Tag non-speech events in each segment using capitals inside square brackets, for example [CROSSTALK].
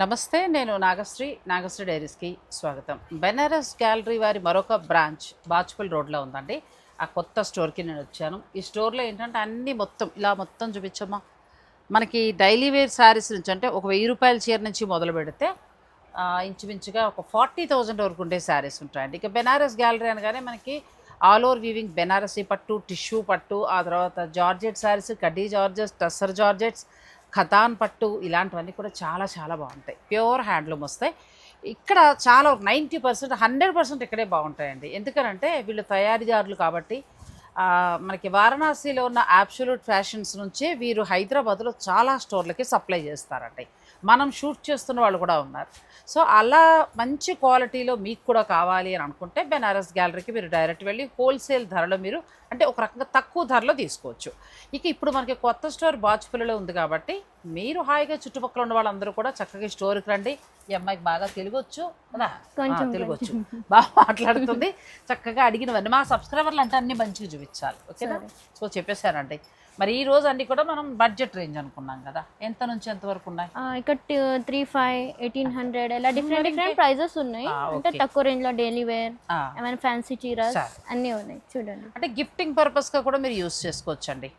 నమస్తే నేను నాగశ్రీ నాగశ్రీ డైరీస్కి స్వాగతం. బెనారస్ గ్యాలరీ వారి మరొక బ్రాంచ్ బాచుపల్లి రోడ్లో ఉందండి. ఆ కొత్త స్టోర్కి నేను వచ్చాను. ఈ స్టోర్లో ఏంటంటే అన్నీ మొత్తం ఇలా మొత్తం చూపించమ్మా. మనకి డైలీ వేర్ శారీస్ నుంచి అంటే ఒక వెయ్యి రూపాయల చీర నుంచి మొదలు పెడితే ఇంచుమించుగా ఒక ఫార్టీ థౌజండ్ వరకు ఉండే శారీస్ ఉంటాయండి. ఇక బెనారస్ గ్యాలరీ అనగానే మనకి ఆల్ ఓవర్ వీవింగ్ బెనారసీ పట్టు టిష్యూ పట్టు ఆ తర్వాత జార్జెట్ శారీస్ కడ్డీ జార్జెట్స్ టస్సర్ జార్జెట్స్ ఖతాన్ పట్టు ఇలాంటివన్నీ కూడా చాలా చాలా బాగుంటాయి. ప్యూర్ హ్యాండ్లూమ్ వస్తాయి. ఇక్కడ చాలా నైంటీ పర్సెంట్ హండ్రెడ్ పర్సెంట్ ఇక్కడే బాగుంటాయండి. ఎందుకనంటే వీళ్ళు తయారీదారులు కాబట్టి మనకి వారణాసిలో ఉన్న అబ్సల్యూట్ ఫ్యాషన్స్ నుంచే వీరు హైదరాబాద్లో చాలా స్టోర్లకి సప్లై చేస్తారండి. మనం షూట్ చేస్తున్న వాళ్ళు కూడా ఉన్నారు. సో అలా మంచి క్వాలిటీలో మీకు కూడా కావాలి అని అనుకుంటే బెనారస్ గ్యాలరీకి మీరు డైరెక్ట్ వెళ్ళి హోల్సేల్ ధరలో మీరు అంటే ఒక రకంగా తక్కువ ధరలో తీసుకోవచ్చు. ఇక ఇప్పుడు మనకి కొత్త స్టోర్ బాచుపల్లిలో ఉంది కాబట్టి మీరు హాయిగా చుట్టుపక్కల ఉన్న వాళ్ళందరూ కూడా చక్కగా స్టోర్కి రండి. ఈ అమ్మాయికి బాగా తెలుగొచ్చు. కదా? తెలుగొచ్చు. బాగా మాట్లాడుతుంది. చక్కగా అడిగినవన్నీ మా సబ్స్క్రైబర్లు అంటే అన్ని మంచిగా చూపించాలి. ఓకేనా? సో చెప్పేశానండి. మరి ఈ రోజు అన్ని కూడా మనం బడ్జెట్ రేంజ్ అనుకున్నాం కదా. ఎంత నుంచి ఎంత వరకు ఉన్నాయి? ఇక్కడ త్రీ ఫైవ్ ఎయిటీన్ హండ్రెడ్ ఇలా డిఫరెంట్ డిఫరెంట్ ప్రైజెస్ ఉన్నాయి. అంటే. తక్కువ రేంజ్లో డైలీ వేర్ ఏమైనా ఫ్యాన్సీ చీరస్ సరే. అన్నీ ఉన్నాయి. చూడండి. అంటే గిఫ్టింగ్ పర్పస్గా కూడా మీరు యూస్ చేసుకోవచ్చండి.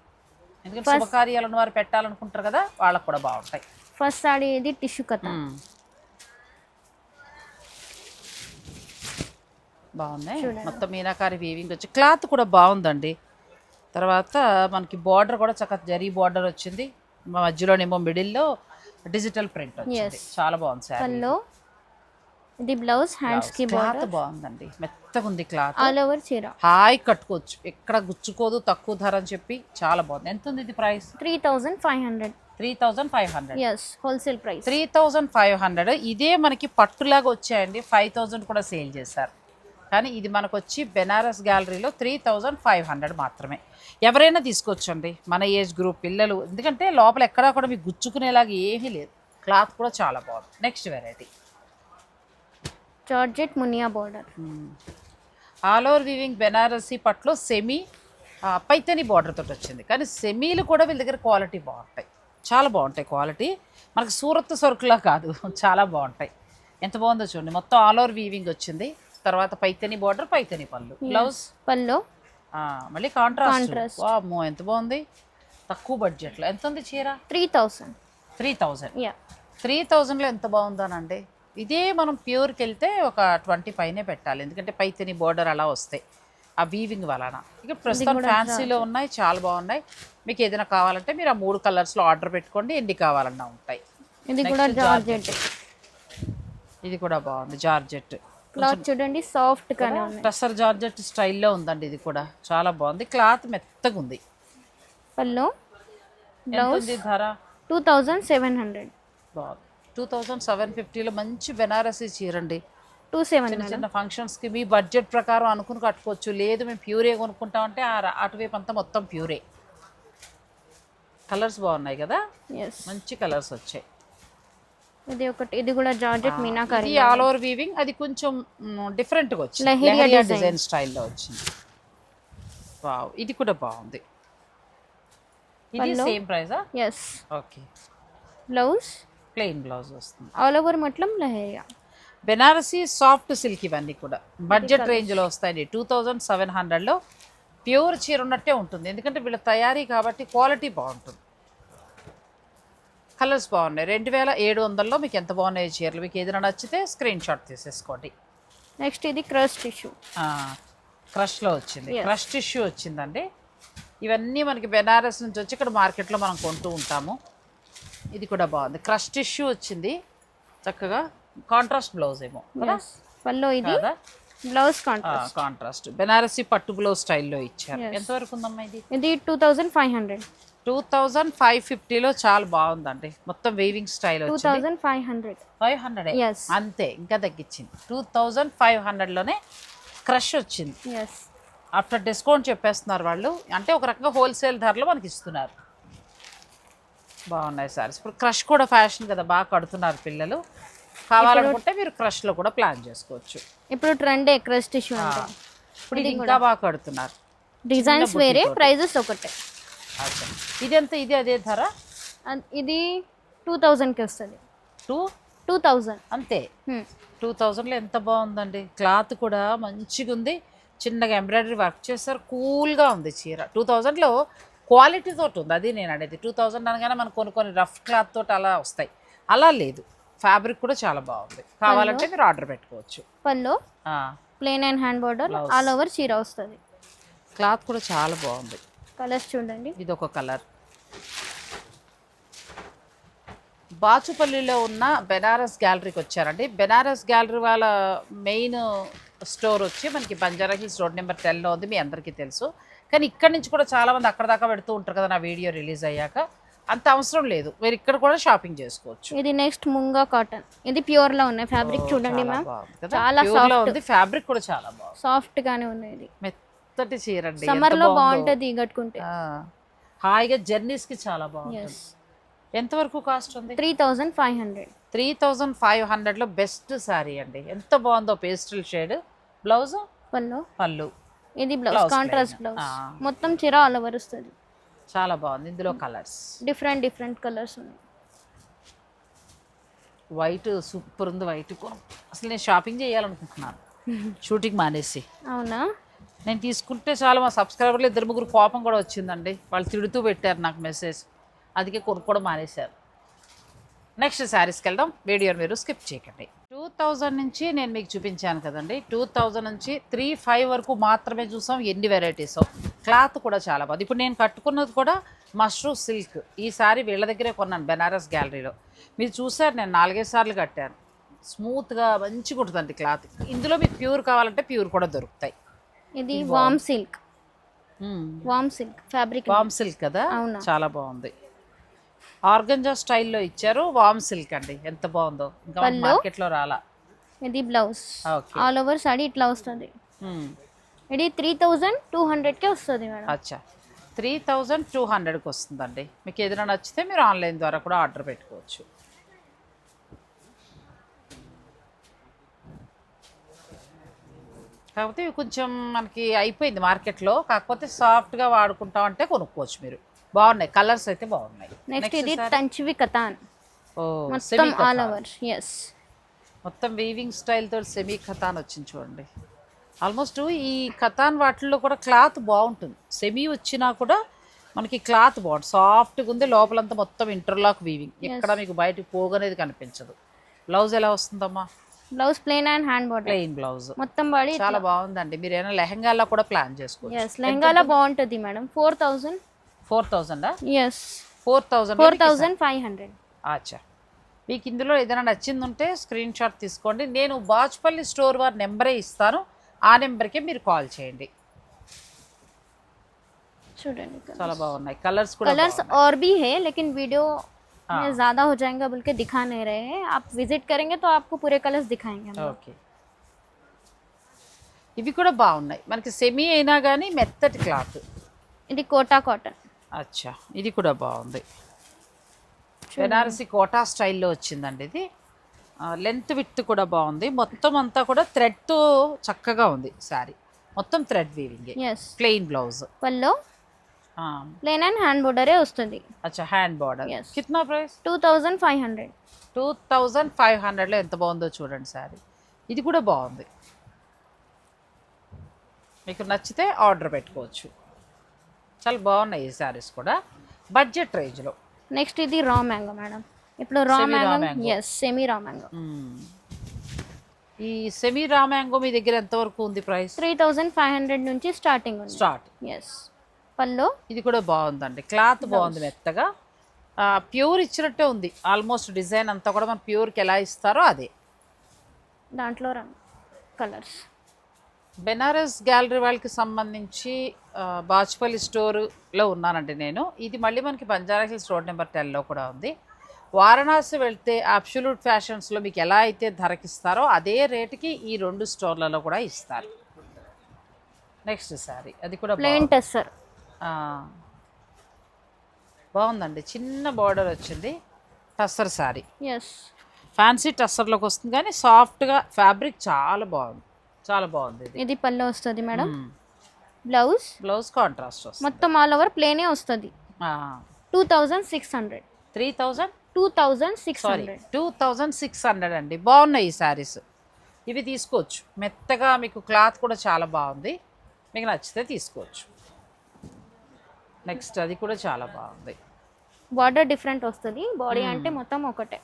ఎందుకంటే శుభకార్యాలు ఉన్న వారు పెట్టాలనుకుంటారు కదా వాళ్ళకు కూడా బాగుంటాయి. ఫస్ట్ సాడీ ఇది టిష్యూ కథ. బాగున్నాయి. మొత్తం మీనాకారి వీవింగ్ వచ్చి. క్లాత్ కూడా బాగుందండి. తర్వాత మనకి బార్డర్ కూడా చక్కగా జరీ బార్డర్ వచ్చింది. మధ్యలోనేమో మిడిల్లో డిజిటల్ ప్రింట్ వచ్చింది. చాలా బాగుంది సార్ ఇది బ్లౌజ్ హ్యాండ్స్కి క్లాత్ బాగుందండి. మెత్తగా ఉంది క్లాత్. ఆల్ ఓవర్ చీర. హాయ్ కట్టుకోవచ్చు. ఎక్కడ గుచ్చుకోదు తక్కువ ధర అని చెప్పి చాలా బాగుంది. ఎంత ఉంది ఇది price three thousand five hundred three thousand five hundred yes wholesale price three thousand five hundred ఇదే మనకి పట్టులాగా వచ్చాయండి. ఫైవ్ థౌజండ్ కూడా సేల్ చేశారు. కానీ ఇది మనకు వచ్చి బెనారస్ గ్యాలరీలో త్రీ థౌజండ్ ఫైవ్ హండ్రెడ్ మాత్రమే. ఎవరైనా తీసుకొచ్చండి మన ఏజ్ గ్రూప్ పిల్లలు. ఎందుకంటే లోపల ఎక్కడా కూడా మీకు గుచ్చుకునేలాగా ఏమీ లేదు. క్లాత్ కూడా చాలా బాగుంది. Next variety. Georgette Muniya border. All over weaving Banarasi పట్లో semi Paithani border తోటి వచ్చింది. కానీ సెమీలు కూడా వీళ్ళ దగ్గర క్వాలిటీ బాగుంటాయి. చాలా బాగుంటాయి క్వాలిటీ. మనకు సూరత్ సరుకులా కాదు. [LAUGHS] చాలా బాగుంటాయి. ఎంత బాగుందో చూడండి. మొత్తం ఆల్ ఓవర్ వీవింగ్ వచ్చింది. తర్వాత పైతని బార్డర్ పైతని పళ్ళు. బ్లౌజ్ పల్లో మళ్ళీ కాంట్రాస్ట్. వామ్మో ఎంత బాగుంది. తక్కువ బడ్జెట్లో ఎంత ఉంది చీర? Three thousand three thousand yeah three థౌజండ్లో ఎంత బాగుందోనండి? ఇదే మనం ప్యూర్కి వెళ్తే ఒక ట్వంటీ పైనే పెట్టాలి. ఎందుకంటే పైతని బోర్డర్ అలా వస్తాయి. ఆ వీవింగ్ వలన. ఇక ప్రస్తుతం ఫ్యాన్సీలో ఉన్నాయి చాలా బాగున్నాయి. మీకు ఏదైనా కావాలంటే మీరు ఆ మూడు కలర్స్లో ఆర్డర్ పెట్టుకోండి ఎన్ని కావాలన్నా ఉంటాయి. ఇది కూడా జార్జెట్. ఇది కూడా బాగుంది జార్జెట్. క్లాత్ చూడండి సాఫ్ట్ గానే ఉన్నాయి. టసర్ జార్జెట్ స్టైల్లో ఉందండి ఇది కూడా. చాలా బాగుంది. క్లాత్ మెత్తగా ఉంది. పల్లో ఎంత ఉంది ధర? టూ థౌజండ్ సెవెన్ హండ్రెడ్ బాగుంది. టూ థౌజండ్ సెవెన్ ఫిఫ్టీలో మంచి బెనారసీ చీరండి. టూ సెవెన్ చిన్న చిన్న ఫంక్షన్స్కి మీ బడ్జెట్ ప్రకారం అనుకుని కట్టుకోవచ్చు. లేదు మేము ప్యూరే కొనుక్కుంటామంటే అటువైపు అంతా మొత్తం ప్యూరే కలర్స్ బాగున్నాయి కదా? మంచి కలర్స్ వచ్చాయి. ఇది ఒకటి ఇది కూడా జార్జెట్ మీనాకారి ఇది ఆల్ ఓవర్ వీవింగ్ అది కొంచెం డిఫరెంట్గా వచ్చింది. లహరియా. డిజైన్. స్టైల్లో వచ్చింది. వావ్ ఇది కూడా బాగుంది. ఇది same ప్రైజా yes okay blouse plain blouse వస్తుంది. ఆల్ ఓవర్ మొత్తం లహరియా. బెనారసీ సాఫ్ట్ సిల్క్ ఇవన్నీ కూడా. బడ్జెట్ రేంజ్లో వస్తాయండి. టూ థౌజండ్ సెవెన్ హండ్రెడ్లో ప్యూర్ చీర ఉన్నట్టే ఉంటుంది. ఎందుకంటే వీళ్ళ తయారీ కాబట్టి క్వాలిటీ బాగుంటుంది. కలర్స్ బాగున్నాయి. రెండు వేల ఏడు వందల్లో మీకు ఎంత బాగున్నాయి చీరలు? మీకు ఏదైనా నచ్చితే స్క్రీన్ షాట్ తీసేసుకోండి. నెక్స్ట్ ఇది క్రష్ టిష్యూ. క్రష్లో వచ్చింది. క్రష్ టిష్యూ వచ్చిందండి. ఇవన్నీ మనకి బెనారస్ నుంచి వచ్చి ఇక్కడ మార్కెట్లో మనం కొంటూ ఉంటాము. ఇది కూడా బాగుంది. క్రష్ టిష్యూ వచ్చింది. చక్కగా కాంట్రాస్ట్ బ్లౌజ్ ఏమో పల్లో ఇది. బ్లౌజ్ కాంట్రాస్ట్ కాంట్రాస్ట్ బెనారసీ పట్టు బ్లౌజ్ స్టైల్లో ఇచ్చారు. ఎంతవరకు ఉందమ్మా ఇది? ఇది two thousand five hundred. Two thousand five ఫిఫ్టీలో చాలా బాగుందండి. మొత్తం weaving style two thousand five hundred. Five hundred. అంతే ఇంకా తగ్గించింది. టూ థౌజండ్ ఫైవ్ హండ్రెడ్లోనే క్రష్ వచ్చింది. ఆఫ్టర్ డిస్కౌంట్ చెప్పేస్తున్నారు వాళ్ళు. అంటే ఒక రకంగా హోల్సేల్ ధరలో మనకి ఇస్తున్నారు. బాగున్నాయి సారీస్. ఇప్పుడు క్రష్ కూడా ఫ్యాషన్ కదా బాగా కడుతున్నారు పిల్లలు. కావాలనుకుంటే మీరు క్రష్లో కూడా ప్లాన్ చేసుకోవచ్చు. ఇప్పుడు ట్రెండే క్రష్ టిష్యూ అంటే. ఇప్పుడు ఇంకా బాగా కడుతున్నారు. డిజైన్స్ వేరే ప్రైజెస్ ఒకటే. ఇదెంత? ఇది అదే ధర? ఇది టూ థౌజండ్కి వస్తుంది. టూ? Two thousand. అంతే. టూ థౌజండ్లో ఎంత బాగుందండి? క్లాత్ కూడా మంచిగా ఉంది చిన్నగా ఎంబ్రాయిడరీ వర్క్ చేస్తారు. కూల్గా ఉంది చీర. టూ థౌజండ్లో క్వాలిటీ తోటి ఉంది. అది నేను అనేది టూ థౌజండ్ అనగానే మనకు కొన్ని కొన్ని రఫ్ క్లాత్ తోటి అలా వస్తాయి. అలా లేదు. ఫ్యాబ్రిక్ కూడా చాలా బాగుంది. కావాలంటే మీరు ఆర్డర్ పెట్టుకోవచ్చు. పల్లో ఆ, plain and hand border all over చీర వస్తుంది. క్లాత్ కూడా చాలా బాగుంది. కలర్స్ చూడండి. ఇది ఒక కలర్. బాచుపల్లిలో ఉన్న బెనారస్ గ్యాలరీకి వచ్చారండి. బెనారస్ గ్యాలరీ వాళ్ళ మెయిన్ స్టోర్ వచ్చి మనకి బంజారా హిల్స్ రోడ్ నెంబర్ టెన్లో ఉంది మీ అందరికీ తెలుసు. కానీ ఇక్కడ నుంచి కూడా చాలామంది అక్కడ దాకా పెడుతూ ఉంటారు కదా నా వీడియో రిలీజ్ అయ్యాక. అంత అవసరం లేదు. మీరు ఇక్కడ కూడా షాపింగ్ చేసుకోవచ్చు. ఇది నెక్స్ట్ ముంగా కాటన్. ఇది ప్యూర్లో ఉన్నాయి. ఫ్యాబ్రిక్ చూడండి మ్యామ్. చాలా. ఉంది. ఫ్యాబ్రిక్ కూడా చాలా బాగుంది. సాఫ్ట్ గానే ఉన్నాయి ఇది. మెత్తటి చీర అండి సమ్మర్ ఎంత లో. బాగుంటది కట్టుకుంటే హాయిగా జర్నీస్కి చాలా బాగుంటుంది. ఎస్ ఎంతవరకు కాస్ట్ ఉంది? Three thousand five hundred. Three thousand five హండ్రెడ్లో బెస్ట్ శారీ అండి. ఎంత బాగుందో పేస్టల్ షేడ్. బ్లౌజ్? పల్లో పళ్ళు. ఇది బ్లౌజ్ కాంట్రాస్ట్. బ్లౌజ్. మొత్తం చీర ఆల్ ఓవర్ వస్తుంది. చాలా బాగుంది. ఇందులో కలర్స్. డిఫరెంట్ డిఫరెంట్ కలర్స్ ఉన్నాయి. వైట్ సూపర్ ఉంది వైట్. అసలు నేను షాపింగ్ చేయాలనుకుంటున్నాను. [LAUGHS] షూటింగ్ మానేసి. అవునా? నేను తీసుకుంటే చాలా మా సబ్స్క్రైబర్లు ఇద్దరు ముగ్గురు కోపం కూడా వచ్చిందండి. వాళ్ళు తిడుతూ పెట్టారు నాకు మెసేజ్ అందుకే కొనుక్కోవడం మానేశారు. నెక్స్ట్ శారీస్కి వెళ్దాం. వీడియో మీరు స్కిప్ చేయకండి. టూ థౌజండ్ నుంచి నేను మీకు చూపించాను కదండి. టూ థౌజండ్ నుంచి త్రీ ఫైవ్ వరకు మాత్రమే చూసాం. ఎన్ని వెరైటీస్ క్లాత్ కూడా చాలా బాగుంది. ఇప్పుడు నేను కట్టుకున్నది కూడా మష్రూమ్ సిల్క్ ఈ సారీ వీళ్ళ దగ్గరే కొన్నాను బెనారస్ గ్యాలరీలో మీరు చూసారు నేను నాలుగైదు సార్లు కట్టాను. స్మూత్గా మంచిగా ఉంటుందండి క్లాత్ ఇందులో మీకు ప్యూర్ కావాలంటే ప్యూర్ కూడా దొరుకుతాయి. ఇది warm silk. Hmm. Warm silk fabric warm silk కదా? అవునా. చాలా బాగుంది. ఆర్గంజా స్టైల్లో ఇచ్చారు వామ్ సిల్క్ అండి. ఎంత బాగుందో. ఇంకా? మార్కెట్లో రాలా. ఇది బ్లౌజ్. ఆల్ ఓవర్ సాడీ ఇట్లా వస్తుంది. మ్మ్. ఇది త్రీ థౌజండ్ టూ హండ్రెడ్కే వస్తుంది మేడం. అచ్చా. త్రీ థౌజండ్ టూ హండ్రెడ్కి వస్తుందండి. మీకు ఏదైనా నచ్చితే మీరు ఆన్లైన్ ద్వారా కూడా ఆర్డర్ పెట్టుకోవచ్చు. కాకపోతే ఇవి కొంచెం మనకి అయిపోయింది మార్కెట్లో. కాకపోతే సాఫ్ట్గా వాడుకుంటాం అంటే కొనుక్కోవచ్చు మీరు. బాగున్నాయి. కలర్స్ అయితే బాగున్నాయి. నెక్స్ట్ ఇది తంచివి కథాన్ మొత్తం సెమీ ఆల్ ఓవర్ ఎస్ మొత్తం వీవింగ్ స్టైల్తో సెమీ కథాన్ వచ్చింది చూడండి. ఆల్మోస్ట్ ఈ కథాన్ వాటిల్లో కూడా క్లాత్ బాగుంటుంది. సెమీ వచ్చినా కూడా మనకి క్లాత్ బాగుంటుంది. సాఫ్ట్గా ఉంది. లోపలంతా మొత్తం ఇంటర్లాక్ వీవింగ్ ఎక్కడ మీకు బయటకు పోగనేది కనిపించదు. బ్లౌజ్ ఎలా వస్తుందమ్మా? Blouse plain and hand body plain blouse. మొత్తం బాడీ చాలా బాగుందండి. మీరు ఏమైనా లెహంగాలో కూడా ప్లాన్ చేసుకోవచ్చు. ఎస్ లెహంగాలో బాగుంటుంది madam. Four thousand four thousand yes four thousand four thousand five hundred అచ్చా. మీకు ఇందులో ఏదైనా నచ్చింది ఉంటే స్క్రీన్ షాట్ తీసుకోండి. నేను బాజ్పల్లి స్టోర్ వారి నెంబరే ఇస్తాను. ఆ నెంబర్కే మీరు కాల్ చేయండి. చూడండి చాలా బాగున్నాయి. కలర్స్ కలర్స్ ఆర్ బి హే లేకిన్ వీడియో वीडियो में ज्यादा हो जाएगा बोल के दिखा नहीं रहे हैं आप विजिट करेंगे तो आपको पूरे कलर्स दिखाएंगे हम लोग। ఓకే ఇవి కూడా బాగున్నాయి మనకి సెమీ అయినా కానీ మెత్తటి క్లాత్ ఇది కోటా కాటన్ అచ్చా ఇది కూడా బాగుంది బెనారసి కోటా స్టైల్లో వచ్చిందండి ఇది లెంత్ విత్ కూడా బాగుంది మొత్తం అంతా కూడా థ్రెడ్తో చక్కగా ఉంది శారీ మొత్తం thread weaving yes plain blouse పల్లో ప్లేన్ అండ్ హ్యాండ్ బోర్డరే వస్తుంది. అచ్చా hand border. కిतना price? Two thousand five hundred two thousand five హండ్రెడ్లో ఎంత బాగుందో చూడండి శారీ. ఇది కూడా బాగుంది. మీకు నచ్చితే ఆర్డర్ పెట్టుకోవచ్చు. చాలా బాగున్నాయి ఈ శారీస్ కూడా. బడ్జెట్ రేంజ్లో. నెక్స్ట్ ఇది రా మ్యాంగో మేడం ఇప్పుడు raw mango. Yes semi raw mango ఈ సెమీ రామ్యాంగో మీ దగ్గర ఎంతవరకు ఉంది price? Three thousand five hundred నుంచి స్టార్టింగ్ ఉంది. స్టార్ట్ ఎస్ పల్లో ఇది కూడా బాగుందండి. క్లాత్ బాగుంది మెత్తగా. ప్యూర్ ఇచ్చినట్టే ఉంది. ఆల్మోస్ట్ డిజైన్ అంతా కూడా మన ప్యూర్కి ఎలా ఇస్తారో అదే. దాంట్లో కలర్స్. బెనారస్ గ్యాలరీ వాళ్ళకి సంబంధించి ఆ, బాచ్పల్లి స్టోర్లో ఉన్నానండి నేను. ఇది మళ్ళీ మనకి బంజారా హిల్స్ రోడ్ నెంబర్ టెన్లో కూడా ఉంది. వారణాసి వెళ్తే అబ్సల్యూట్ ఫ్యాషన్స్లో మీకు ఎలా అయితే ధరకిస్తారో అదే రేటుకి ఈ రెండు స్టోర్లలో కూడా ఇస్తారు. నెక్స్ట్ సారీ అది కూడా ప్లెయిన్. టెస్సర్. ఆ, బాగుందండి. చిన్న బార్డర్ వచ్చింది. టస్సర్ శారీ ఎస్ ఫ్యాన్సీ టస్సర్లోకి వస్తుంది కానీ సాఫ్ట్గా ఫ్యాబ్రిక్ చాలా బాగుంది. చాలా బాగుంది ఇది. ఇది పల్లో వస్తుంది మేడం. బ్లౌజ్ బ్లౌజ్ కాంట్రాస్ట్ వస్తుంది. మొత్తం ఆల్ ఓవర్ ప్లేనే వస్తుంది. Two thousand six hundred three thousand two thousand six hundred two thousand six hundred అండి. బాగున్నాయి ఈ శారీస్ ఇవి తీసుకోవచ్చు. మెత్తగా మీకు క్లాత్ కూడా చాలా బాగుంది. మీకు నచ్చితే తీసుకోవచ్చు. నెక్స్ట్ అది కూడా చాలా బాగుంది. బార్డర్ డిఫరెంట్ వస్తుంది. బాడీ అంటే మొత్తం ఒకటే.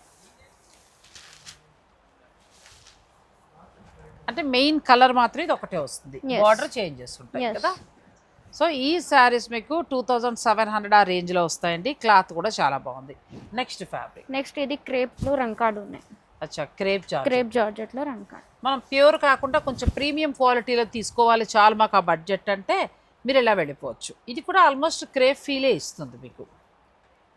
అంటే మెయిన్ కలర్ మాత్రం ఇది ఒకటే వస్తుంది. బార్డర్ చేంజెస్ ఉంటాయి. కదా. సో ఈ శారీస్ మీకు టూ థౌజండ్ సెవెన్ హండ్రెడ్ ఆ రేంజ్లో వస్తాయండి. క్లాత్ కూడా చాలా బాగుంది. నెక్స్ట్ ఫ్యాబ్రిక్ నెక్స్ట్ ఇది క్రేప్లో రంకాడ్ ఉన్నాయి. అచ్చా క్రేప్ క్రేప్ జార్జెట్లో రంకాడ్. మనం ప్యూర్ కాకుండా కొంచెం ప్రీమియం క్వాలిటీలో తీసుకోవాలి చాలు మాకు ఆ బడ్జెట్ అంటే మీరు ఇలా వెళ్ళిపోవచ్చు? ఇది కూడా ఆల్మోస్ట్ క్రేప్ ఫీలే ఇస్తుంది మీకు.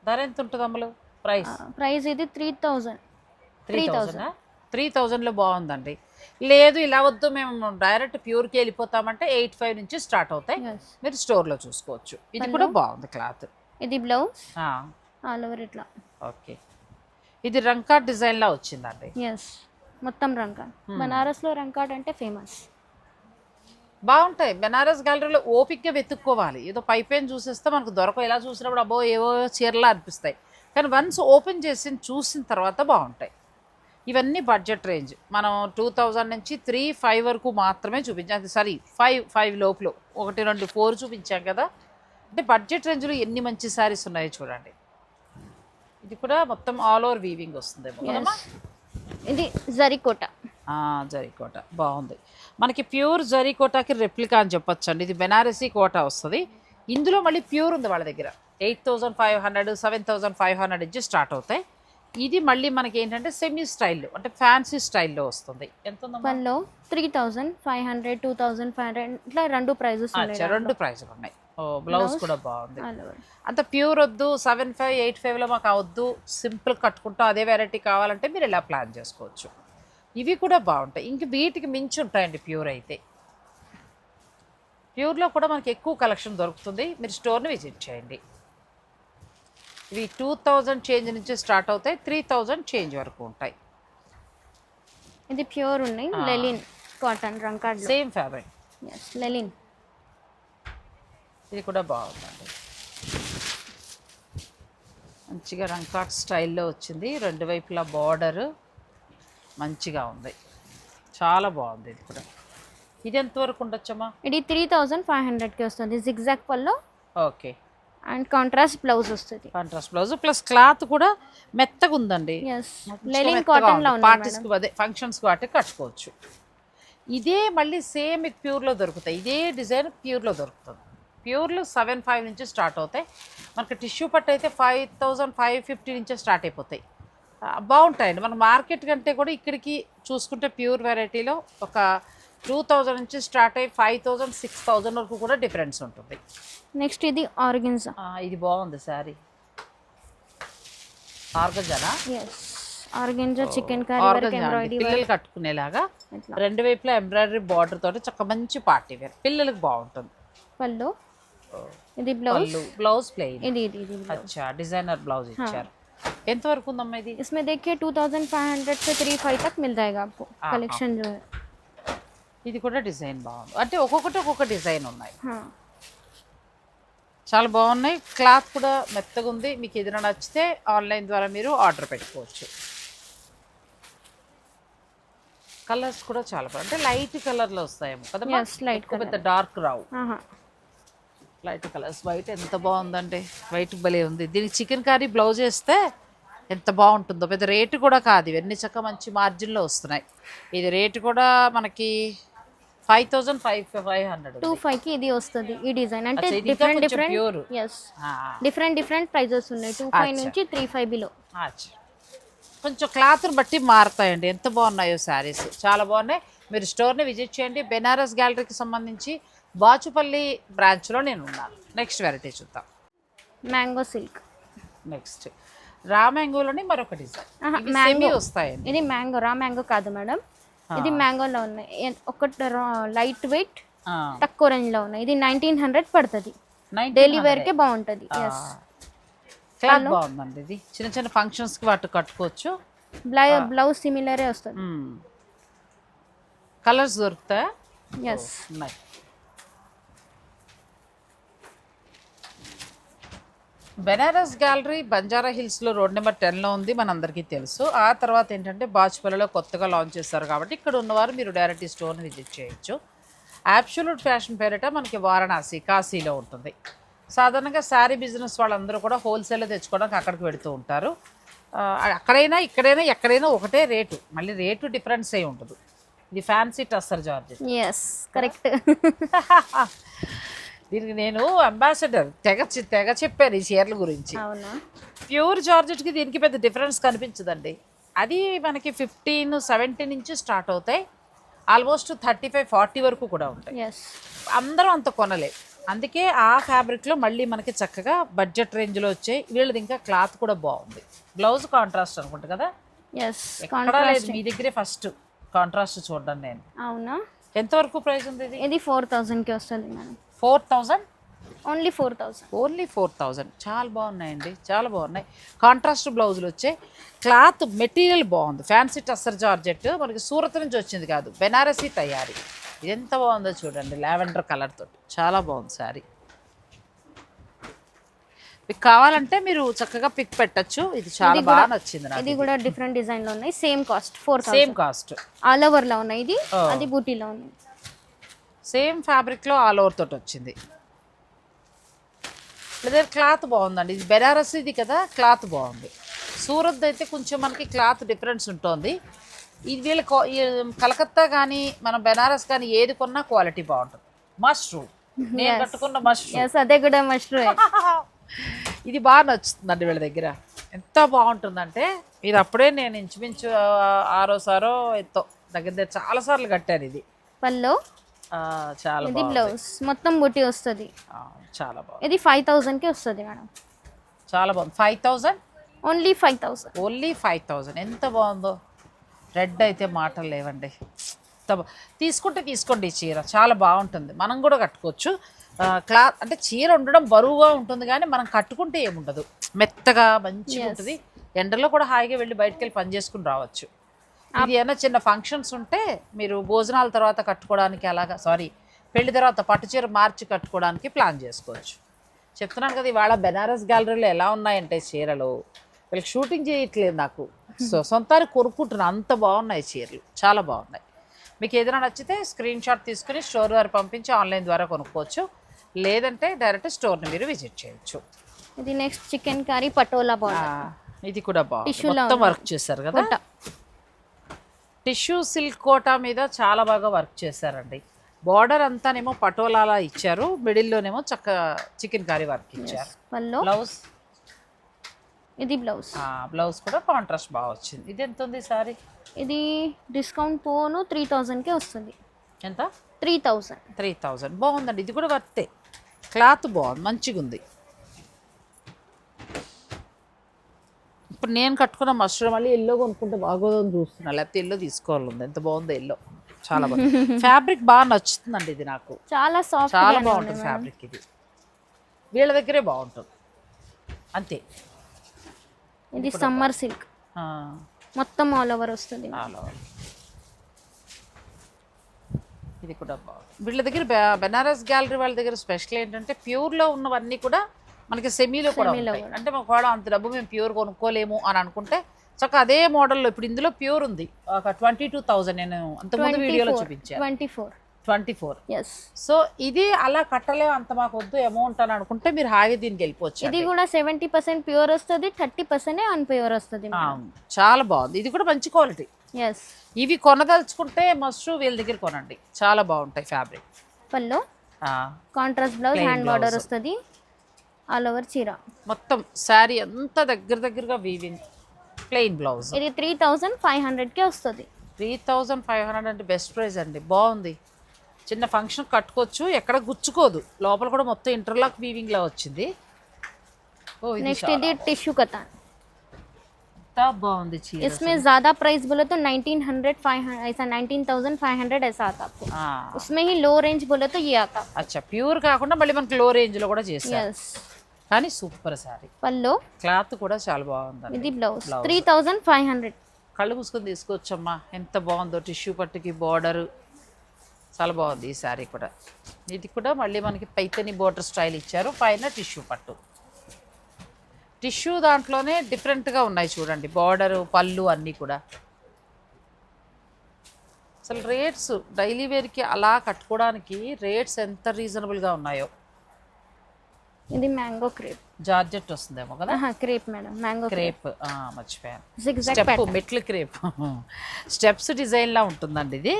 ధర ఎంత ఉంటుంది అమ్మలు ప్రైస్ ప్రైస్ ఇది three thousand three thousand three థౌజండ్లో బాగుందండి. లేదు ఇలా వద్దు మేము డైరెక్ట్ ప్యూర్కి వెళ్ళిపోతామంటే ఎయిట్ ఫైవ్ నుంచి స్టార్ట్ అవుతాయి. మీరు స్టోర్లో చూసుకోవచ్చు. ఇది కూడా బాగుంది క్లాత్ ఇది బ్లౌజ్ ఆల్ ఓవర్ ఇట్లా. ఓకే ఇది రంకా డిజైన్లా వచ్చిందండి. ఎస్ మొత్తం రంకాడ్ బనారస్లో రంకాడ్ అంటే ఫేమస్ బాగుంటాయి. బెనారస్ గ్యాలరీలో ఓపిక్గా వెతుక్కోవాలి. ఏదో పైపైన చూసేస్తే మనకు దొరకవు. ఇలా చూసినప్పుడు అబ్బో ఏవో చీరలా అనిపిస్తాయి. కానీ వన్స్ ఓపెన్ చేసి చూసిన తర్వాత బాగుంటాయి. ఇవన్నీ బడ్జెట్ రేంజ్ మనం టూ థౌజండ్ నుంచి త్రీ ఫైవ్ వరకు మాత్రమే చూపించాం. సారీ ఫైవ్ ఫైవ్ లోపల. ఒకటి రెండు ఫోర్ చూపించాం కదా. అంటే బడ్జెట్ రేంజ్లో ఎన్ని మంచి శారీస్ ఉన్నాయో చూడండి. ఇది కూడా మొత్తం ఆల్ ఓవర్ వీవింగ్ వస్తుంది ఇది జరీకోట. జరీకోట. బాగుంది. మనకి ప్యూర్ జరీకోటాకి రెప్లికా అని చెప్పొచ్చు అండి ఇది బెనారసీ కోట వస్తుంది. ఇందులో మళ్ళీ ప్యూర్ ఉంది వాళ్ళ దగ్గర. Eight thousand five hundred seven thousand five hundred నుంచి స్టార్ట్ అవుతాయి. ఇది మళ్ళీ మనకి ఏంటంటే సెమీ స్టైల్లో అంటే ఫ్యాన్సీ స్టైల్లో వస్తుంది. ఎంత వన్లో three thousand five hundred two thousand five hundred ఇట్లా రెండు ప్రైజెస్ రెండు ప్రైజులు ఉన్నాయి. ఓ బ్లౌజ్ కూడా బాగుంది. అంత ప్యూర్ వద్దు సెవెన్ ఫైవ్ ఎయిట్ ఫైవ్లో మాకు అవద్దు సింపుల్ కట్టుకుంటాం. అదే వెరైటీ కావాలంటే మీరు ఇలా ప్లాన్ చేసుకోవచ్చు? ఇవి కూడా బాగుంటాయి. ఇంక వీటికి మించి ఉంటాయండి ప్యూర్ అయితే. ప్యూర్లో కూడా మనకి ఎక్కువ కలెక్షన్ దొరుకుతుంది. మీరు స్టోర్ని విజిట్ చేయండి. ఇవి టూ థౌజండ్ చేంజ్ నుంచి స్టార్ట్ అవుతాయి. త్రీ థౌజండ్ చేంజ్ వరకు ఉంటాయి. ఇది ప్యూర్ ఉన్నాయి. లెలిన్ కాటన్ రంకాడ్ సేమ్ ఫ్యాబ్రిక్. లెలిన్ ఇది కూడా బాగుందండి. మంచిగా రంకాట్ స్టైల్లో వచ్చింది. రెండు వైపులా బార్డర్. మంచిగా ఉంది. చాలా బాగుంది ఇది కూడా. ఇది ఎంతవరకు ఉండొచ్చమ్మా? ఇది త్రీ థౌజండ్ ఫైవ్ హండ్రెడ్కి వస్తుంది. జిగ్జాక్ పల్లో ఓకే. అండ్ కాంట్రాస్ట్ బ్లౌజ్ వస్తుంది. కాంట్రాస్ట్ బ్లౌజ్ ప్లస్ క్లాత్ కూడా మెత్తగా ఉందండి. లెలిన్ కాటన్లో అదే ఫంక్షన్స్కి వాటికి కట్టుకోవచ్చు. ఇదే మళ్ళీ సేమ్ ప్యూర్లో దొరుకుతాయి. ఇదే డిజైన్ ప్యూర్లో దొరుకుతుంది. ప్యూర్లో సెవెన్ ఫైవ్ నుంచి స్టార్ట్ అవుతాయి. మనకి టిష్యూ పట్టు అయితే ఫైవ్ థౌజండ్ ఫైవ్ ఫిఫ్టీ నుంచే స్టార్ట్ అయిపోతాయి. బాగుంటాయండి. మన మార్కెట్ కంటే కూడా ఇక్కడికి చూసుకుంటే ప్యూర్ వెరైటీలో ఒక టూ థౌజండ్ నుంచి స్టార్ట్ అయ్యి ఫైవ్ థౌజండ్ సిక్స్ థౌజండ్ వరకు కూడా డిఫరెన్స్ ఉంటుంది. నెక్స్ట్ ఇది ఆర్గన్జా ఆ, ఇది బాగుంది శారీ. ఆర్గజానా? చికెన్ ఆర్గంజా. ఎంబ్రాయిడరీ పిల్లలు కట్టుకునేలాగా రెండు వైపులా ఎంబ్రాయిడరీ బార్డర్ తోటి చక్క మంచి పార్టీ వేర్. పిల్లలకు బాగుంటుంది. పళ్ళు. ఇది బ్లౌజ్ బ్లౌజ్ ప్లెయిన్ ఇది ఇది. అచ్చా డిజైనర్ బ్లౌజ్ ఇచ్చారు. ఎంత వరకు ఉందమ్మా ఇది इसमें देखिए टू थाउजेंड फाइव हंड्रेड से थ्री फाइव तक मिल जाएगा आपको हाँ, कलेक्शन जो है ఇది కూడా డిజైన్ బాగుంది అంటే ఒక్కొక్కటి ఒక్కొక్క డిజైన్ ఉన్నాయి हाँ చాలా బాగున్నాయి క్లాత్ కూడా మెత్తగా ఉంది మీకు ఏదైనా నచ్చితే ఆన్లైన్ ద్వారా మీరు ఆర్డర్ పెట్టుకోవచ్చు కలర్స్ కూడా చాలా బాగుంది అంటే లైట్ కలర్లో వస్తాయేమో కదా Yes, light పెద్ద డార్క్ రావు हाँ Light colours. వైట్ ఎంత బాగుందండి. వైట్ భలే ఉంది. దీనికి చికెన్ కర్రీ బ్లౌజ్ వేస్తే ఎంత బాగుంటుందో. పెద్ద రేటు కూడా కాదు. ఇవన్నీ చక్క మంచి మార్జిన్లో వస్తున్నాయి. ఇది రేటు కూడా మనకి five thousand five five hundred two ఫైవ్కి ఇది వస్తుంది. ఈ డిజైన్ అంటే different different different different prices ఉన్నాయి. Two five. నుంచి త్రీ ఫైవ్ బిలో కొంచెం క్లాత్ని బట్టి మారుతాయండి. ఎంత బాగున్నాయో శారీస్. చాలా బాగున్నాయి. మీరు స్టోర్ని విజిట్ చేయండి. బెనారస్ గ్యాలరీకి సంబంధించి బాచుపల్లి బ్రాంచ్లో నేను ఉన్నాను నెక్స్ట్ వెరైటీ చూద్దాం. Mango silk. నెక్స్ట్. రా మ్యాంగోలోని మరొక డిజైన్. మ్యాంగో. వస్తాయండి. ఇది మ్యాంగో రా మ్యాంగో కాదు మేడం. ఇది మ్యాంగోలో ఉన్నాయి. ఒకటి లైట్ వెయిట్ తక్కువ రేంజ్లో ఉన్నాయి. ఇది నైన్టీన్ హండ్రెడ్ పడుతుంది. డైలీ వేర్ కే బాగుంటుంది. క్లాత్ బాగుందండి ఇది. చిన్న చిన్న ఫంక్షన్స్కి వాటి కట్టుకోవచ్చు. బ్లౌజ్ సిమిలరే వస్తుంది. కలర్స్ దొరుకుతాయా? ఎస్ ఉన్నాయి. బెనారస్ గ్యాలరీ బంజారా హిల్స్లో రోడ్ నెంబర్ టెన్లో ఉంది మనందరికీ తెలుసు. ఆ తర్వాత ఏంటంటే బాజ్పల్లిలో కొత్తగా లాంచ్ చేస్తారు కాబట్టి ఇక్కడ ఉన్నవారు మీరు డైరెక్ట్ ఈ స్టోర్ని విజిట్ చేయొచ్చు. యాబ్సల్యూట్ ఫ్యాషన్ పేరిట మనకి వారణాసి కాశీలో ఉంటుంది. సాధారణంగా శారీ బిజినెస్ వాళ్ళందరూ కూడా హోల్సేల్లో తెచ్చుకోవడానికి అక్కడికి వెళుతూ ఉంటారు. అక్కడైనా ఇక్కడైనా ఎక్కడైనా ఒకటే రేటు. మళ్ళీ రేటు డిఫరెన్స్ అయి ఉంటుంది. ఇది fancy tussar georgette. Yes correct [LAUGHS] దీనికి నేను అంబాసిడర్. తెగ తెగ చెప్పాను ఈ చీరల గురించి. అవునా? ప్యూర్ జార్జెట్కి దీనికి పెద్ద డిఫరెన్స్ కనిపించదండి. అది మనకి ఫిఫ్టీన్ సెవెంటీన్ నుంచి స్టార్ట్ అవుతాయి. ఆల్మోస్ట్ థర్టీ ఫైవ్ ఫార్టీ వరకు కూడా ఉంటాయి. అందరూ అంత కొనలే. అందుకే ఆ ఫ్యాబ్రిక్లో మళ్ళీ మనకి చక్కగా బడ్జెట్ రేంజ్లో వచ్చాయి వీళ్ళది ఇంకా క్లాత్ కూడా బాగుంది. బ్లౌజ్ కాంట్రాస్ట్ అనుకుంటా కదా? ఎక్కడా లేదు. మీ దగ్గరే ఫస్ట్ కాంట్రాస్ట్ చూడండి నేను. అవునా? ఎంతవరకు ప్రైస్ ఉంది ఇది? ఇది ఫోర్ థౌజండ్కి వస్తుంది madam. Four thousand? Only four thousand. Only four thousand. చాలా బాగున్నాయండి. చాలా బాగున్నాయి. కాంట్రాస్ట్ బ్లౌజులు వచ్చాయి క్లాత్ మెటీరియల్ బాగుంది. Fancy tussar georgette. మనకి సూరత్ నుంచి వచ్చింది కాదు. బెనారసీ తయారీ. ఇది ఎంత బాగుందో చూడండి. లావెండర్ కలర్ తోటి. చాలా బాగుంది శారీ. మీకు కావాలంటే మీరు చక్కగా పిక్ పెట్టచ్చు. ఇది చాలా బాగా నచ్చింది ఇది కూడా డిఫరెంట్ డిజైన్లో ఉన్నాయి. Same cost four same cost all ఓవర్లో ఉన్నాయి ఇది. అది బూటీలో ఉంది. సేమ్ ఫ్యాబ్రిక్లో ఆల్ ఓవర్ తోటి వచ్చింది. లేదా క్లాత్ బాగుందండి. ఇది బెనారస్ ఇది కదా క్లాత్ బాగుంది. సూరత్ అయితే కొంచెం మనకి క్లాత్ డిఫరెన్స్ ఉంటుంది. ఇది వీళ్ళ కలకత్తా కానీ మన బెనారస్ కానీ ఏది కొన్నా క్వాలిటీ బాగుంటుంది. మష్రూమ్ నేను కట్టుకున్న మష్రూమ్ అదే కూడా మష్రూమ్ [LAUGHS] ఇది బాగా నచ్చుతుందండి వీళ్ళ దగ్గర. ఎంత బాగుంటుందంటే ఇది అప్పుడే నేను ఇంచుమించు ఆరోసారో ఎంతో దగ్గర దగ్గర చాలా సార్లు కట్టాను ఇది. పల్లో చాలా ఇది బ్లౌజ్ మొత్తం బూటీ వస్తుంది. చాలా బాగుంది. ఇది ఫైవ్ థౌజండ్కి వస్తుంది మేడం. చాలా బాగుంది. Five thousand only five thousand only five thousand ఎంత బాగుందో. రెడ్ అయితే మాటలు లేవండి. తీసుకుంటే తీసుకోండి ఈ చీర. చాలా బాగుంటుంది. మనం కూడా కట్టుకోవచ్చు. క్లాత్ అంటే చీర ఉండడం బరువుగా ఉంటుంది కానీ మనం కట్టుకుంటే ఏముండదు. మెత్తగా మంచిగా ఉంటుంది ఎండలో కూడా హాయిగా వెళ్ళి బయటకు వెళ్ళి పని చేసుకుని రావచ్చు. ఇది ఏమైనా చిన్న ఫంక్షన్స్ ఉంటే మీరు భోజనాల తర్వాత కట్టుకోవడానికి అలాగా సారీ పెళ్ళి తర్వాత పట్టు చీర మార్చి కట్టుకోవడానికి ప్లాన్ చేసుకోవచ్చు. చెప్తున్నాను కదా ఇవాళ బెనారస్ గ్యాలరీలో ఎలా ఉన్నాయంటే చీరలు. వీళ్ళకి షూటింగ్ చేయట్లేదు నాకు. సో [LAUGHS] సొంతానికి కొనుక్కుంటున్నాను అంత బాగున్నాయి చీరలు. చాలా బాగున్నాయి. మీకు ఏదైనా నచ్చితే స్క్రీన్ షాట్ తీసుకుని స్టోర్ వారు పంపించి ఆన్లైన్ ద్వారా కొనుక్కోవచ్చు. లేదంటే డైరెక్ట్ స్టోర్ని మీరు విజిట్ చేయొచ్చు. ఇది నెక్స్ట్ చికెన్ కర్రీ పటోలా బాగుంది ఇది కూడా బాగుంది. మొత్తం. వర్క్ చేశారు కదా? టిష్యూ సిల్క్ కోటా మీద చాలా బాగా వర్క్ చేశారండి. బార్డర్ అంతానేమో పటోలాలా ఇచ్చారు. మిడిల్లోనేమో చక్క చికెన్ కర్రీ వర్క్ ఇచ్చారు. పల్లో బ్లౌజ్? ఇది బ్లౌజ్. బ్లౌజ్ కూడా కాంట్రాస్ట్ బాగా వచ్చింది. ఇది ఎంత ఉంది సారీ? ఇది డిస్కౌంట్ పోను త్రీ థౌజండ్కే వస్తుంది. ఎంత? Three thousand. Three thousand. బాగుందండి. ఇది కూడా వర్తే. క్లాత్ బాగుంది. మంచిగా ఉంది ఇప్పుడు నేను కట్టుకున్న మష్రూమ్ మళ్ళీ ఎల్లో కొనుక్కుంటే బాగోదని చూస్తున్నా. లేకపోతే ఎల్లో తీసుకోవాలి ఎంత బాగుందో ఎల్లో. చాలా బాగుంది. [LAUGHS] ఫ్యాబ్రిక్ బాగా నచ్చుతుందండి ఇది నాకు. చాలా సాఫ్ట్ చాలా బాగుంటుంది ఫ్యాబ్రిక్ ఇది. వీళ్ళ దగ్గరే బాగుంటుంది. అంతే. ఇది సమ్మర్ సిల్క్. మొత్తం ఆల్ ఓవర్ వస్తుంది. చాలా బాగుంది. ఇది కూడా బాగుంది. వీళ్ళ దగ్గర బెనారస్ గ్యాలరీ వాళ్ళ దగ్గర స్పెషల్ ఏంటంటే ప్యూర్లో ఉన్నవన్నీ కూడా మనకి సెమీలో కూడా ఉంటాయి. అంటే మాకు కూడా అంత డబ్బు మేము ప్యూర్ కొనుక్కోలేము అని అనుకుంటే చక్క అదే మోడల్లో ఇప్పుడు ఇందులో ప్యూర్ ఉంది. ఒక ట్వంటీ టూ థౌజండ్ నేను అంతకుముందు వీడియోలో చూపించాను. Twenty four twenty four yes so ఇది అలా కట్టలేము అంత మాకు వద్దు అమౌంట్ అని అనుకుంటే మీరు హాయిగా దీనికి వెళ్ళిపోవచ్చు ఇది కూడా సెవెంటీ పర్సెంట్ ప్యూర్ వస్తుంది థర్టీ పర్సెంట్ అన్ప్యూర్ వస్తుంది చాలా బాగుంది. ఇది కూడా మంచి క్వాలిటీ ఎస్ ఇవి కొనదలుచుకుంటే మస్ట్ వీళ్ళ దగ్గర కొనండి. చాలా బాగుంటాయి ఫ్యాబ్రిక్ పల్లో కాంట్రాస్ట్ బ్లౌజ్ హ్యాండ్ బార్డర్ వస్తుంది. ఆల్ ఓవర్ చీర మొత్తం శారీ అంతా దగ్గర దగ్గరగా వీవింగ్ ప్లెయిన్ బ్లౌజ్ ఇది త్రీ థౌజండ్ ఫైవ్ హండ్రెడ్కే వస్తుంది త్రీ థౌజండ్ ఫైవ్ హండ్రెడ్ అంటే బెస్ట్ ప్రైస్ అండి బాగుంది చిన్న ఫంక్షన్ కట్టుకోవచ్చు ఎక్కడ గుచ్చుకోదు లోపల కూడా మొత్తం ఇంటర్లాక్ వీవింగ్లా వచ్చింది ఓ ఇది नेक्स्ट ఇది टिश्यू कतान చాలా బాగుంది చీర इसमें ज्यादा प्राइस बोले तो 1900 500 ऐसा 19500 ऐसा आता आपको ఆ, उसमें ही लो रेंज बोले तो ये आता అచ్చా ప్యూర్ కాకుండా మళ్ళీ మనకి లో రేంజ్ లో కూడా చేశారు यस కానీ సూపర్ శారీ. పల్లో క్లాత్ కూడా చాలా బాగుందండి. ఇది blouse. Three thousand five hundred. కళ్ళు మూసుకొని తీసుకోవచ్చమ్మా ఎంత బాగుందో టిష్యూ పట్టుకి బార్డర్. చాలా బాగుంది ఈ శారీ కూడా. ఇది కూడా మళ్ళీ మనకి పైతని బోర్డర్ స్టైల్ ఇచ్చారు. పైన టిష్యూ పట్టు. టిష్యూ దాంట్లోనే డిఫరెంట్గా ఉన్నాయి చూడండి. బార్డరు పళ్ళు అన్నీ కూడా. అసలు రేట్స్ డైలీ వేర్కి అలా కట్టుకోవడానికి రేట్స్ ఎంత రీజనబుల్గా ఉన్నాయో. ఇది మ్యాంగో క్రేప్. జార్జెట్ వస్తుందేమో కదా? Crepe madam mango crepe. మర్చిపోయాను. స్టెప్ మెట్లు క్రేప్. స్టెప్స్ డిజైన్లా ఉంటుందండి ఇది.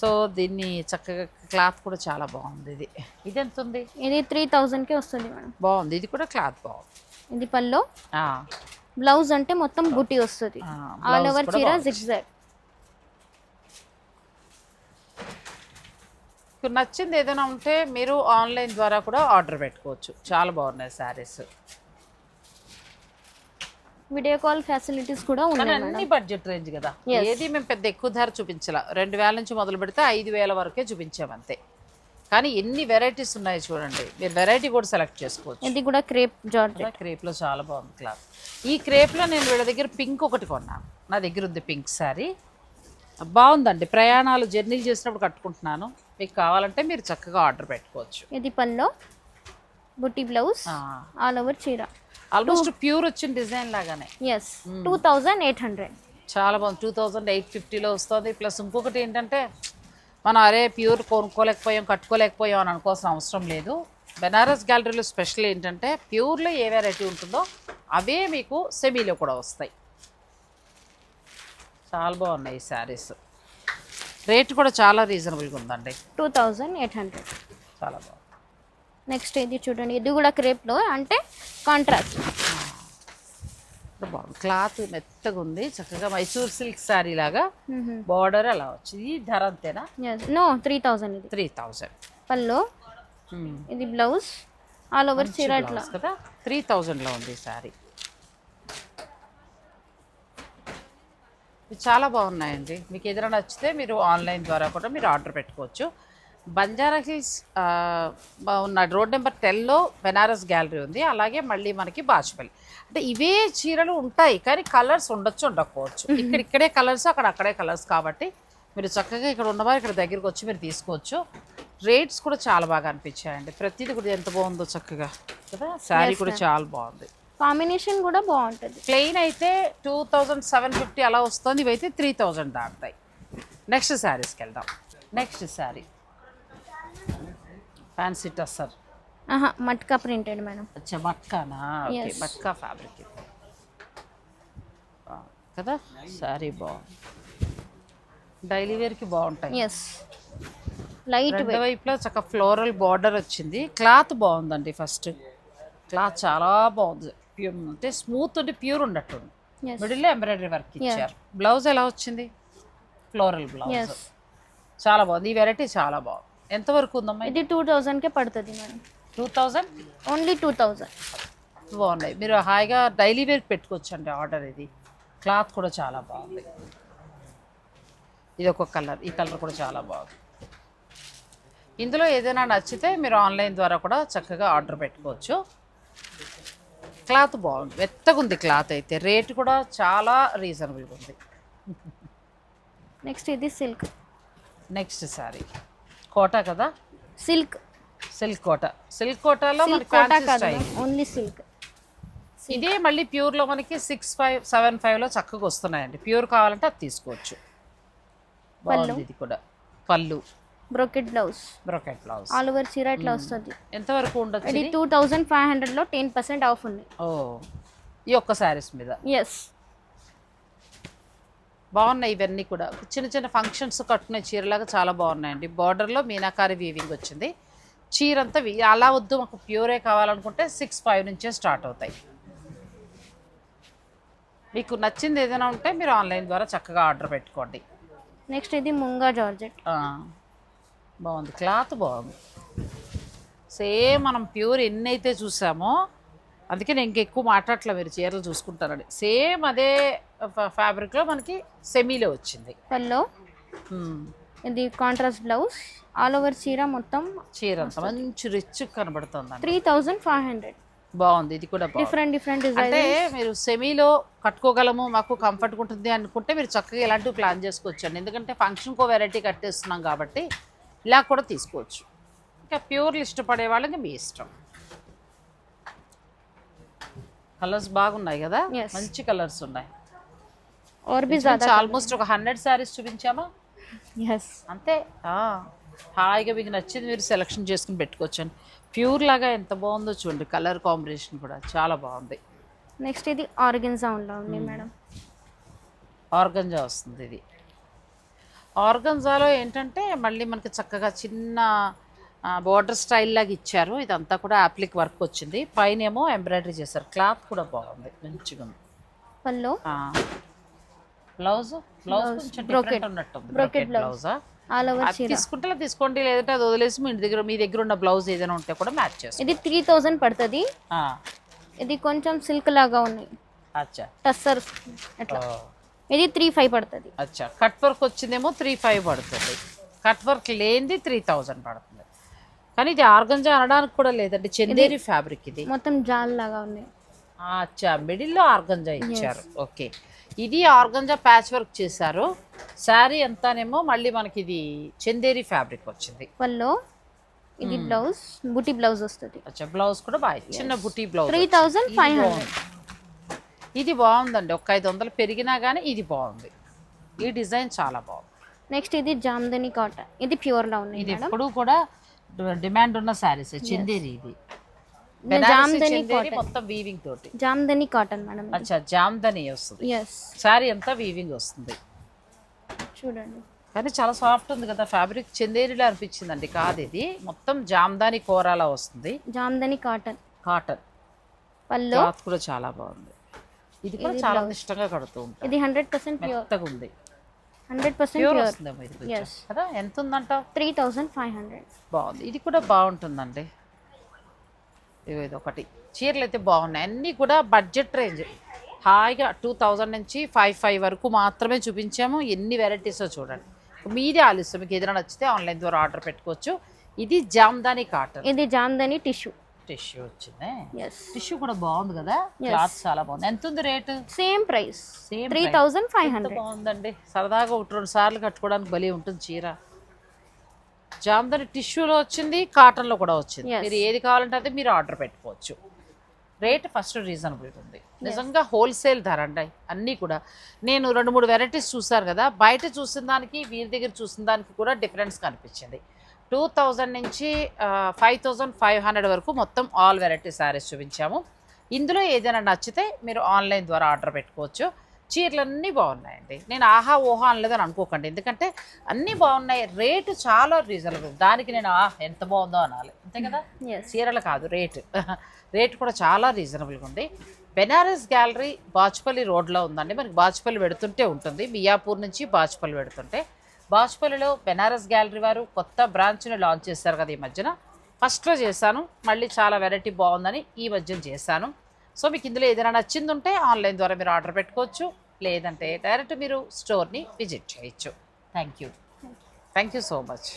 సో దీన్ని చక్కగా క్లాత్ కూడా చాలా బాగుంది ఇది. ఇది ఎంత ఉంది ఇది త్రీ థౌజండ్కి వస్తుంది మేడం. బాగుంది. ఇది కూడా క్లాత్ బాగుంది. ఇది పల్లో బ్లౌజ్ అంటే మొత్తం బుట్టి వస్తుంది. ఆల్ ఓవర్ చీర. జిగ్జాగ్ మీకు నచ్చింది ఏదైనా ఉంటే మీరు ఆన్లైన్ ద్వారా కూడా ఆర్డర్ పెట్టుకోవచ్చు. చాలా బాగున్నాయి శారీస్. వీడియో కాల్ ఫెసిలిటీస్ కూడా ఉన్నాయి అన్ని బడ్జెట్ రేంజ్ కదా. ఏది మేము పెద్ద ఎక్కువ ధర చూపించాల. రెండు వేల నుంచి మొదలు పెడితే ఐదు వేల వరకే చూపించాం అంతే. కానీ ఎన్ని వెరైటీస్ ఉన్నాయి చూడండి. మీరు వెరైటీ కూడా సెలెక్ట్ చేసుకోవచ్చు. ఇది కూడా క్రేప్ జార్జ్ క్రేప్లో చాలా బాగుంది క్లాత్ ఈ క్రేప్లో నేను వీళ్ళ దగ్గర పింక్ ఒకటి కొన్నాను. నా దగ్గర ఉంది పింక్ శారీ బాగుందండి. ప్రయాణాలు జర్నీలు చేసినప్పుడు కట్టుకుంటున్నాను. మీకు కావాలంటే మీరు చక్కగా ఆర్డర్ పెట్టుకోవచ్చు. ఇది పల్లో బుట్టి బ్లౌజ్ ఆల్ ఓవర్ చీర. ఆల్మోస్ట్ ప్యూర్ వచ్చిన డిజైన్ లాగానే. Yes two thousand eight hundred చాలా బాగుంది. టూ థౌజండ్ ఎయిట్ ఫిఫ్టీలో వస్తుంది. ప్లస్ ఇంకొకటి ఏంటంటే మనం అరే ప్యూర్ కొనుక్కోలేకపోయాం కట్టుకోలేకపోయాం అని అనుకోవాల్సిన అవసరం లేదు. బెనారస్ గ్యాలరీలో స్పెషల్ ఏంటంటే ప్యూర్లో ఏ వెరైటీ ఉంటుందో అవే మీకు సెమీలో కూడా వస్తాయి. చాలా బాగున్నాయి ఈ శారీస్ రేట్ కూడా చాలా రీజనబుల్గా ఉందండి. Two thousand eight hundred. చాలా బాగుంది. నెక్స్ట్ ఇది చూడండి ఇది కూడా క్రేప్లో అంటే కాంట్రాస్ట్. బాగుంది. క్లాత్ మెత్తగా ఉంది చక్కగా మైసూర్ సిల్క్ శారీ లాగా బార్డర్ అలా వచ్చింది. ధర అంతేనా? నో త్రీ థౌజండ్ ఇది. Three thousand. పల్లో ఇది బ్లౌజ్. ఆల్ ఓవర్ చీర బ్లౌజ్ కదా. త్రీ థౌజండ్లో ఉంది శారీ. ఇవి చాలా బాగున్నాయండి. మీకు ఏదైనా నచ్చితే మీరు ఆన్లైన్ ద్వారా కూడా మీరు ఆర్డర్ పెట్టుకోవచ్చు. బంజారా హిల్స్ ఉన్న రోడ్ నెంబర్ టెన్లో బెనారస్ గ్యాలరీ ఉంది. అలాగే మళ్ళీ మనకి బాచుపల్లి. అంటే ఇవే చీరలు ఉంటాయి కానీ కలర్స్ ఉండొచ్చు ఉండకపోవచ్చు. ఇక్కడ ఇక్కడే కలర్స్ అక్కడ అక్కడే కలర్స్ కాబట్టి మీరు చక్కగా ఇక్కడ ఉన్నవారు ఇక్కడ దగ్గరికి వచ్చి మీరు తీసుకోవచ్చు. రేట్స్ కూడా చాలా బాగా అనిపించాయండి. ప్రతిదీ కూడా ఎంత బాగుందో చక్కగా. కదా? శారీ కూడా చాలా బాగుంది. కాంబినేషన్ కూడా బాగుంటుంది. ప్లెయిన్ అయితే టూ థౌజండ్ సెవెన్ ఫిఫ్టీ అలా వస్తుంది ఇవైతే త్రీ థౌజండ్ దాటుతాయి. నెక్స్ట్ శారీస్కి వెళ్దాం. Next sari. Fancy tussar matka printed madam. అచ్చా మట్కానా? ఓకే. మట్కా ఫ్యాబ్రిక్. కదా? శారీ బాగుంది. డైలీ వేర్కి బాగుంటాయి. ఎస్ లైట్ వైపులా చక్క ఫ్లోరల్ బార్డర్ వచ్చింది. క్లాత్ బాగుందండి ఫస్ట్ క్లాత్ చాలా బాగుంది. ప్యూర్ అంటే స్మూత్ ఉండి ప్యూర్ ఉన్నట్టుంది ఎస్ మిడిల్లో ఎంబ్రాయిడరీ వర్క్ ఇచ్చారు. బ్లౌజ్ ఎలా వచ్చింది? ఫ్లోరల్ బ్లౌజ్ చాలా బాగుంది. ఈ వెరైటీ చాలా బాగుంది. ఎంత వరకు ఉందమ్మా ఇది టూ థౌజండ్కే పడుతుంది madam. Two thousand only two thousand బాగున్నాయి. మీరు హాయిగా డైలీ వేర్ పెట్టుకోవచ్చు అండి ఆర్డర్ ఇది. క్లాత్ కూడా చాలా బాగుంది. ఇది ఒక కలర్ ఈ కలర్ కూడా చాలా బాగుంది. ఇందులో ఏదైనా నచ్చితే మీరు ఆన్లైన్ ద్వారా కూడా చక్కగా ఆర్డర్ పెట్టుకోవచ్చు. క్లాత్ బాగుంది. మెత్తగా ఉంది క్లాత్ అయితే. రేట్ కూడా చాలా రీజనబుల్గా ఉంది. నెక్స్ట్ ఇది సిల్క్. నెక్స్ట్ సారీ. కోటా కదా? సిల్క్. సిల్క్ కోట. సిల్క్ కోటాలో మనకి ఫ్యాన్సీ స్టైల్. Only silk. ఇదే మళ్ళీ ప్యూర్లో మనకి సిక్స్ ఫైవ్ సెవెన్ ఫైవ్లో చక్కగా వస్తున్నాయండి. ప్యూర్ కావాలంటే అది తీసుకోవచ్చు. బాగుంది ఇది కూడా. పళ్ళు. Brocade blouse brocade blouse all over చీర ఇట్లా వస్తుంది ఎంతవరకు ఉండొచ్చు ఇది? టూ థౌజండ్ ఫైవ్ హండ్రెడ్లో టెన్ పర్సెంట్ ఆఫ్ ఉంది. ఓ ఈ ఒక్క శారీస్ మీద. ఎస్ బాగున్నాయి ఇవన్నీ కూడా. చిన్న చిన్న ఫంక్షన్స్ కట్టుకునే చీరలాగా చాలా బాగున్నాయండి. బార్డర్లో మీనాకారి వీవింగ్ వచ్చింది. చీర అంతా అలా వద్దు మాకు ప్యూరే కావాలనుకుంటే సిక్స్ ఫైవ్ నుంచే స్టార్ట్ అవుతాయి. మీకు నచ్చింది ఏదైనా ఉంటే మీరు ఆన్లైన్ ద్వారా చక్కగా ఆర్డర్ పెట్టుకోండి. నెక్స్ట్ ఇది ముంగా జార్జెట్ బాగుంది. క్లాత్ బాగుంది. సేమ్ మనం ప్యూర్ ఎన్ని అయితే చూసామో అందుకే నేను ఇంక ఎక్కువ మాట్లాడట్లే మీరు చీరలు చూసుకుంటారని. సేమ్ అదే ఫ్యాబ్రిక్లో మనకి సెమీలో వచ్చింది. పల్లో ఇది కాంట్రాస్ట్ బ్లౌజ్ ఆల్ ఓవర్ చీర మొత్తం చీర అంత మంచి రిచ్ కనబడుతుందండి. త్రీ థౌజండ్ ఫైవ్ హండ్రెడ్ బాగుంది. ఇది కూడా డిఫరెంట్ డిఫరెంట్ అంటే మీరు సెమీలో కట్టుకోగలము మాకు కంఫర్ట్గా ఉంటుంది అనుకుంటే మీరు చక్కగా ఇలాంటివి ప్లాన్ చేసుకోవచ్చండి. ఎందుకంటే ఫంక్షన్కో వెరైటీ కట్టేస్తున్నాం కాబట్టి ఇలా కూడా తీసుకోవచ్చు. ఇంకా ప్యూర్లు ఇష్టపడే వాళ్ళకి మీ ఇష్టం. కలర్స్ బాగున్నాయి కదా? మంచి కలర్స్ ఉన్నాయి. ఆల్మోస్ట్ ఒక హండ్రెడ్ శారీస్ చూపించామా? అంతే. హాయిగా మీకు నచ్చింది మీరు సెలక్షన్ చేసుకుని పెట్టుకోవచ్చు ప్యూర్ లాగా ఎంత బాగుందో చూడండి కలర్ కాంబినేషన్ కూడా చాలా బాగుంది. నెక్స్ట్ ఇది ఆర్గన్జా ఉండాలి మేడం ఆర్గన్జా వస్తుంది ఇది. ఆర్గంజాలో ఏంటంటే మళ్ళీ మనకి చక్కగా చిన్న బోర్డర్ స్టైల్ లాగా ఇచ్చారు. ఇదంతా కూడా అప్లిక్ వర్క్ వచ్చింది. పైన ఏమో ఎంబ్రాయిడరీ చేశారు. క్లాత్ కూడా బాగుంది. మంచిగా ఉంది. పల్లో బ్లౌజ్ బ్లౌజ్ కొంచెం డిఫరెంట్ ఉన్నట్టుంది బ్రోకెట్ బ్లౌజా ఆల్ ఓవర్ అది తీసుకుంటే తీసుకోండి. లేదంటే అది వదిలేసి మీ దగ్గర మీ దగ్గర ఉన్న బ్లౌజ్ ఏదైనా ఉంటే కూడా మ్యాచ్ చేసుకోండి ఇది త్రీ థౌజండ్ పడుతుంది. ఇది కొంచెం సిల్క్ లాగా ఉన్నాయి అచ్చా. టస్సర్ అట్లా. ఇది త్రీ ఫైవ్ పడుతుంది. అచ్చా కట్ వర్క్ వచ్చిందేమో త్రీ ఫైవ్ పడుతుంది. కట్ వర్క్ లేనిది త్రీ థౌజండ్ పడుతుంది. కానీ ఇది ఆర్గంజా అనడానికి కూడా లేదండి చందేరి ఫ్యాబ్రిక్ ఇది. మొత్తం జాల్ లాగా ఆ, అచ్చా మిడిల్లో ఆర్గంజా ఇచ్చారు. ఓకే. ఇది ఆర్గంజా ప్యాచ్ వర్క్ చేశారు. శారీ అంతానేమో మళ్ళీ మనకి ఇది చందేరి ఫ్యాబ్రిక్ వచ్చింది. పల్లో ఇది బ్లౌజ్ బుటీ బ్లౌజ్ వస్తుంది. అచ్చా బ్లౌజ్ కూడా బాగా చిన్న బుటీ blouse three thousand five hundred ఇది బాగుందండి. ఒక ఐదు వందలు పెరిగినా కానీ ఇది బాగుంది. ఈ డిజైన్ చాలా బాగుంది. నెక్స్ట్ ఇది జామ్దని కాటన్. ఇది ప్యూర్లో ఉన్నాయి ఇది ఎప్పుడు కూడా డిమాండ్ ఉన్న శారీస్ చందేరి ఇది. జామ్దని మొత్తం వీవింగ్ తోటి. జామ్దని కాటన్ మేడం అచ్చా జామ్దని వస్తుంది. ఎస్ శారీ అంతా వీవింగ్ వస్తుంది. చూడండి. కానీ చాలా సాఫ్ట్ ఉంది కదా ఫ్యాబ్రిక్ చందేరిలా అనిపించిందండి కాదు ఇది. మొత్తం జామ్దాని కూరలా వస్తుంది. జామ్దని కాటన్. కాటన్. పల్లో కూడా చాలా బాగుంది. ఇది కూడా చాలా ఇష్టంగా కడుతూ ఉంటాం ఇది హండ్రెడ్ పర్సెంట్ మెత్తగా ఉంది హండ్రెడ్ పర్సెంట్. కదా? ఎంత ఉందంటావు త్రీ థౌజండ్ ఫైవ్ హండ్రెడ్ బాగుంది. ఇది కూడా బాగుంటుందండి. ఇది ఒకటి. చీరలు అయితే బాగున్నాయి. అన్నీ కూడా బడ్జెట్ రేంజ్ హాయిగా టూ థౌజండ్ నుంచి ఫైవ్ ఫైవ్ వరకు మాత్రమే చూపించాము. ఎన్ని వెరైటీస్ చూడండి. మీదే ఆలస్యం. మీకు ఏదైనా నచ్చితే ఆన్లైన్ ద్వారా ఆర్డర్ పెట్టుకోవచ్చు. ఇది జామ్దాని కాటన్. ఇది జామ్దని టిష్యూ టిష్యూ వచ్చింది. టిష్యూ కూడా బాగుంది కదా? క్లాత్ చాలా బాగుంది. ఎంత ఉంది rate? Same price same three thousand five hundred బాగుందండి. సరదాగా ఒకటి రెండు సార్లు కట్టుకోవడానికి బలి ఉంటుంది చీర. జామ్దాని టిష్యూలో వచ్చింది కాటన్లో కూడా వచ్చింది. మీరు ఏది కావాలంటే అది మీరు ఆర్డర్ పెట్టుకోవచ్చు. రేట్ ఫస్ట్ రీజనబుల్ ఉంది. నిజంగా హోల్సేల్ ధర అండి అన్నీ కూడా. నేను రెండు మూడు వెరైటీస్ చూసాను కదా బయట చూసిన దానికి వీరి దగ్గర చూసిన దానికి కూడా డిఫరెన్స్ కనిపించింది. టూ థౌజండ్ నుంచి ఫైవ్ థౌజండ్ ఫైవ్ హండ్రెడ్ వరకు మొత్తం ఆల్ వెరైటీ శారీస్ చూపించాము. ఇందులో ఏదైనా నచ్చితే మీరు ఆన్లైన్ ద్వారా ఆర్డర్ పెట్టుకోవచ్చు. చీరలన్నీ బాగున్నాయండి. నేను ఆహా ఓహా అనలేదని అనుకోకండి. ఎందుకంటే అన్నీ బాగున్నాయి. రేటు చాలా రీజనబుల్. దానికి నేను ఆ ఎంత బాగుందో అనాలి. అంతే కదా? ఎస్ చీరలు కాదు రేటు. [LAUGHS] రేట్ కూడా చాలా రీజనబుల్గా ఉంది. బెనారస్ గ్యాలరీ బాచుపల్లి రోడ్లో ఉందండి. మనకి బాచుపల్లి పెడుతుంటే ఉంటుంది. మియాపూర్ నుంచి బాచుపల్లి పెడుతుంటే. బాచుపల్లిలో బెనారస్ గ్యాలరీ వారు కొత్త బ్రాంచ్ని లాంచ్ చేశారు కదా ఈ మధ్యన. ఫస్ట్లో చేశాను మళ్ళీ చాలా వెరైటీ బాగుందని ఈ మధ్యన చేశాను. సో మీకు ఇందులో ఏదైనా నచ్చింది ఉంటే ఆన్లైన్ ద్వారా మీరు ఆర్డర్ పెట్టుకోవచ్చు లేదంటే డైరెక్ట్ మీరు స్టోర్ని విజిట్ చేయొచ్చు. Thank you. Thank you so much.